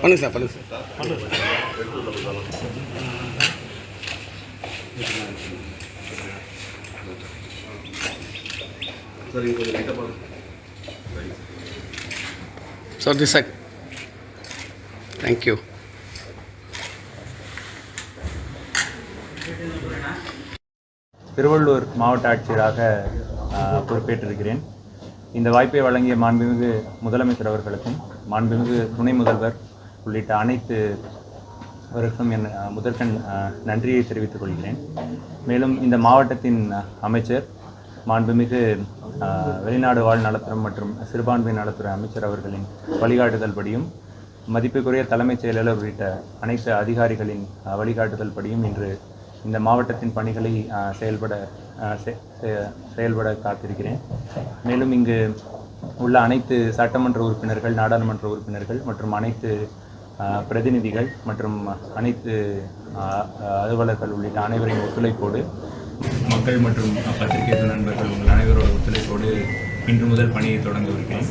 பண்ணுங்க சார் பண்ணுங்க sir. Sir the sir thank you Tiruvallur மாவட்ட ஆட்சியராக பொறுப்பேற்றிருக்கிறேன். இந்த வாய்ப்பை வழங்கிய மாண்புமிகு முதலமைச்சர் அவர்களுக்கும் மாண்புமிகு துணை முதல்வர் உள்ளிட்ட அனைத்து அவருக்கும் என் முதற்கண் நன்றியை தெரிவித்துக் கொள்கிறேன். மேலும் இந்த மாவட்டத்தின் அமைச்சர் மாண்புமிகு வெளிநாடு வாழ் நலத்துறை மற்றும் சிறுபான்மை நலத்துறை அமைச்சர் அவர்களின் வழிகாட்டுதல் படியும் மதிப்புக்குரிய தலைமைச் செயலாளர் உள்ளிட்ட அனைத்து அதிகாரிகளின் வழிகாட்டுதல் படியும் இன்று இந்த மாவட்டத்தின் பணிகளை செயல்பட செ- செயல்பட காத்திருக்கிறேன். மேலும் இங்கு உள்ள அனைத்து சட்டமன்ற உறுப்பினர்கள் நாடாளுமன்ற உறுப்பினர்கள் மற்றும் அனைத்து பிரதிநிதிகள் மற்றும் அனைத்து அலுவலர்கள் உள்ளிட்ட அனைவரின் ஒத்துழைப்போடு மக்கள் மற்றும் பத்திரிகை நண்பர்கள் உங்கள் அனைவரோட ஒத்துழைப்போடு இன்று முதல் பணியை தொடங்கவிருக்கிறேன்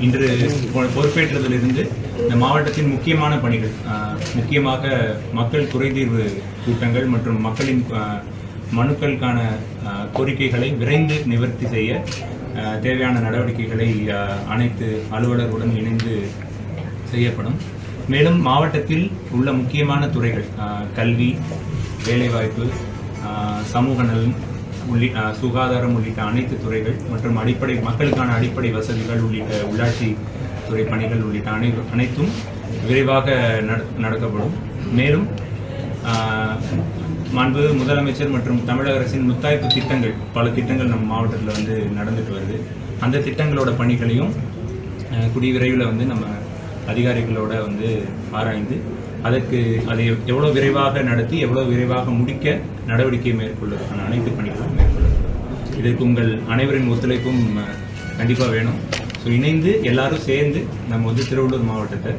இன்று பொ- பொறுப்பேற்றதிலிருந்து இந்த மாவட்டத்தின் முக்கியமான பணிகள் முக்கியமாக மக்கள் குறைதீர்வு கூட்டங்கள் மற்றும் மக்களின் மனுக்களுக்கான கோரிக்கைகளை விரைந்து நிவர்த்தி செய்ய தேவையான நடவடிக்கைகளை அனைத்து அலுவலர்களுடன் இணைந்து செய்யப்படும். மேலும் மாவட்டத்தில் உள்ள முக்கியமான துறைகள் கல்வி வேலைவாய்ப்பு சமூக நலன் உள்ளி சுகாதாரம் உள்ளிட்ட அனைத்து துறைகள் மற்றும் அடிப்படை மக்களுக்கான அடிப்படை வசதிகள் உள்ளிட்ட உள்ளாட்சி துறை பணிகள் உள்ளிட்ட அனை அனைத்தும் விரைவாக நட- நடக்கப்படும். மேலும் மாண்பு முதலமைச்சர் மற்றும் தமிழக அரசின் முத்தாய்ப்பு திட்டங்கள் பல திட்டங்கள் நம்ம மாவட்டத்தில் வந்து நடந்துட்டு வருது. அந்த திட்டங்களோட பணிகளையும் குடி விரைவில் வந்து நம்ம அதிகாரிகளோட வந்து ஆராய்ந்து அதற்கு அதை எவ்வளோ விரைவாக நடத்தி எவ்வளோ விரைவாக முடிக்க நடவடிக்கை மேற்கொள்வதற்கான அனைத்து பணிகளும் மேற்கொள்ளும் இதற்கு உங்கள் அனைவரின் ஒத்துழைப்பும் கண்டிப்பாக வேணும். ஸோ இணைந்து எல்லாரும் சேர்ந்து நம்ம வந்து திருவள்ளூர் மாவட்டத்தை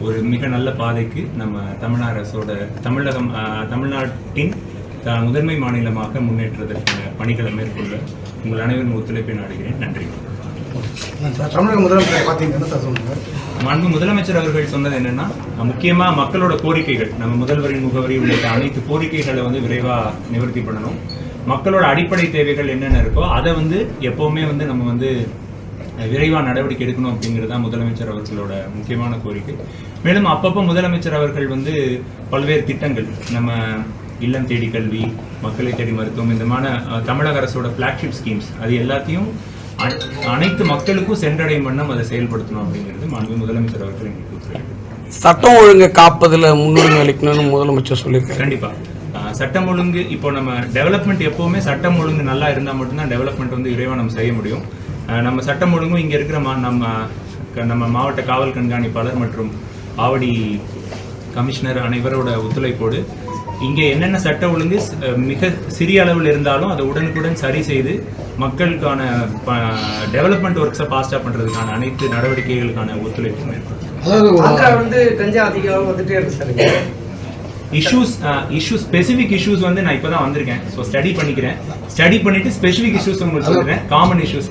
ஒரு மிக நல்ல பாதைக்கு நம்ம தமிழக அரசோட தமிழகம் தமிழ்நாட்டின் த- முதன்மை மாநிலமாக முன்னேற்றுவதற்கான பணிகளை மேற்கொள்ள உங்கள் அனைவரின் ஒத்துழைப்பை நாடுகிறேன். நன்றி. தமிழக முதலமைச்சர் பார்த்தீங்கன்னா என்ன சார் சொல்லுங்க? மாண்பு முதலமைச்சர் அவர்கள் சொன்னது என்னன்னா முக்கியமா மக்களோட கோரிக்கைகள் நம்ம முதல்வரின் முகவரி உள்ளிட்ட அனைத்து கோரிக்கைகளை வந்து விரைவா நிவர்த்தி பண்ணணும். மக்களோட அடிப்படை தேவைகள் என்னென்ன இருக்கோ அதை வந்து எப்பவுமே வந்து நம்ம வந்து விரைவா நடவடிக்கை எடுக்கணும் அப்படிங்கிறது தான் முதலமைச்சர் அவர்களோட முக்கியமான கோரிக்கை. மேலும் அப்பப்போ முதலமைச்சர் அவர்கள் வந்து பல்வேறு திட்டங்கள் நம்ம இல்லம் தேடி கல்வி மக்களை தேடி மருத்துவம் இந்த மாதிரி அஹ், தமிழக அரசோட ஃபிளாக்ஷிப் ஸ்கீம்ஸ் அது எல்லாத்தையும் அனைத்து மக்களுக்கும் சென்றடையும் வண்ணம் அதை செயல்படுத்தணும் அப்படிங்கிறது மாண்பு முதலமைச்சர் அவர்கள் எங்களுக்கு சட்டம் ஒழுங்கை காப்பதில் முன்னுரிமை அளிக்கணும்னு முதலமைச்சர் சொல்லியிருக்காரு. கண்டிப்பா. அஹ், சட்டம் ஒழுங்கு இப்போ நம்ம டெவலப்மெண்ட் எப்பவுமே சட்டம் ஒழுங்கு நல்லா இருந்தால் மட்டும்தான் டெவலப்மெண்ட் வந்து விரைவாக நம்ம செய்ய முடியும். நம்ம சட்டம் ஒழுங்கும் இங்கே இருக்கிற மா நம்ம நம்ம மாவட்ட காவல் கண்காணிப்பாளர் மற்றும் ஆவடி கமிஷனர் அனைவரோட ஒத்துழைப்போடு இங்கே என்னென்ன சட்ட ஒழுங்கு மிக சிறிய அளவில் இருந்தாலும் அதை உடனுக்குடன் சரி செய்து மக்களுக்கான டெவலப்மெண்ட் ஒர்க்ஸை ஃபாஸ்ட்டாக பண்ணுறதுக்கான அனைத்து நடவடிக்கைகளுக்கான ஒத்துழைப்பு மேற்கொள்ளும் அதாவது ஒரு- ஆந்திரா வந்து கஞ்சா அதிகம் வந்துட்டே இருக்கு சார் இங்க. இஷ்யூஸ் இஷ்யூஸ் ஸ்பெசிஃபிக் இஷ்யூஸ் வந்து நான் இப்போ தான் வந்திருக்கேன். ஸோ ஸ்டடி பண்ணிக்கிறேன். ஸ்டடி பண்ணிட்டு ஸ்பெசிஃபிக் இஷ்யூஸ் உங்களுக்கு சொல்கிறேன் common issues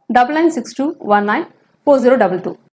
double nine six two one nine four zero double two